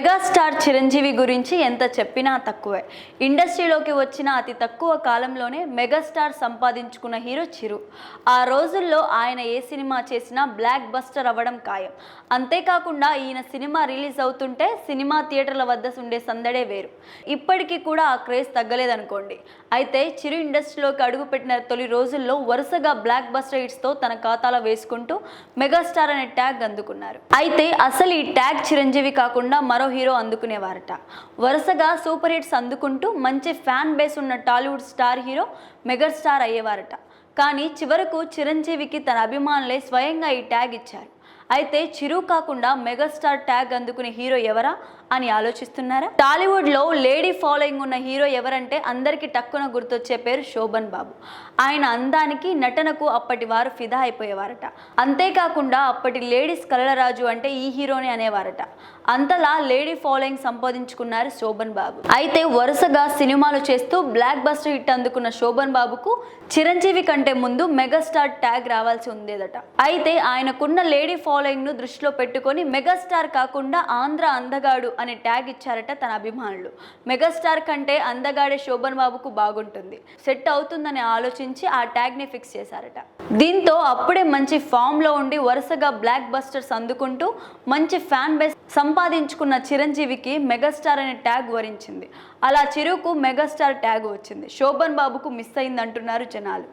Megastar Chiranjeevi గురించి ఎంత చెప్పినా తక్కువే. ఇండస్ట్రీలోకి వచ్చిన అతి తక్కువ కాలంలోనే మెగాస్టార్ సంపాదించుకున్న హీరో చిరు. ఆ రోజుల్లో ఆయన ఏ సినిమా చేసినా బ్లాక్ బస్టర్ అవ్వడం ఖాయం. అంతేకాకుండా ఈయన సినిమా రిలీజ్ అవుతుంటే సినిమా థియేటర్ల వద్ద ఉండే సందడే వేరు. ఇప్పటికీ కూడా ఆ క్రేజ్ తగ్గలేదనుకోండి. అయితే చిరు ఇండస్ట్రీలోకి అడుగుపెట్టిన తొలి రోజుల్లో వరుసగా బ్లాక్ బస్టర్ హిట్స్తో తన ఖాతాలో వేసుకుంటూ మెగాస్టార్ అనే ట్యాగ్ అందుకున్నారు. అయితే అసలు ఈ ట్యాగ్ చిరంజీవి కాకుండా మరో హీరో అందుకునేవారట. వరుసగా సూపర్ హిట్స్ అందుకుంటూ మంచి ఫ్యాన్ బేస్ ఉన్న టాలీవుడ్ స్టార్ హీరో మెగాస్టార్ అయ్యేవారట. కానీ చివరకు చిరంజీవికి తన అభిమానులే స్వయంగా ఈ ట్యాగ్ ఇచ్చారు. అయితే చిరు కాకుండా మెగాస్టార్ ట్యాగ్ అందుకునే హీరో ఎవరా అని ఆలోచిస్తున్నారా? టాలీవుడ్లో లేడీ ఫాలోయింగ్ ఉన్న హీరో ఎవరంటే అందరికీ టక్కున గుర్తొచ్చే పేరు శోభన్ బాబు. ఆయన అందానికి నటనకు అప్పటి వారు ఫిదా అయిపోయేవారట. అంతేకాకుండా అప్పటి లేడీస్ కలలరాజు అంటే ఈ హీరోని అనేవారట. అంతలా లేడీ ఫాలోయింగ్ సంపాదించుకున్నారు శోభన్ బాబు. అయితే వరుసగా సినిమాలు చేస్తూ బ్లాక్ బస్టర్ హిట్ అందుకున్న శోభన్ బాబుకు చిరంజీవి కంటే ముందు మెగాస్టార్ ట్యాగ్ రావాల్సి ఉండేదట. అయితే ఆయనకున్న లేడీ ఫాలో ను దృష్టిలో పెట్టుకొని మెగాస్టార్ కాకుండా ఆంధ్ర అందగాడు అనే ట్యాగ్ ఇచ్చారట తన అభిమానులు. మెగాస్టార్ కంటే అందగాడే శోభన్ బాబుకు బాగుంటుంది. సెట్ అవుతుందని ఆలోచించి ఆ ట్యాగ్ని ఫిక్స్ చేశారట. దీంతో అప్పుడే మంచి ఫామ్లో ఉండి వరుసగా బ్లాక్ బస్టర్స్ అందుకుంటూ మంచి ఫ్యాన్ బేస్ సంపాదించుకున్న చిరంజీవికి మెగాస్టార్ అనే ట్యాగ్ వరించింది. అలా చిరుకు మెగాస్టార్ ట్యాగ్ వచ్చింది. శోభన్ బాబుకు మిస్ అయిందంటున్నారు జనాలు.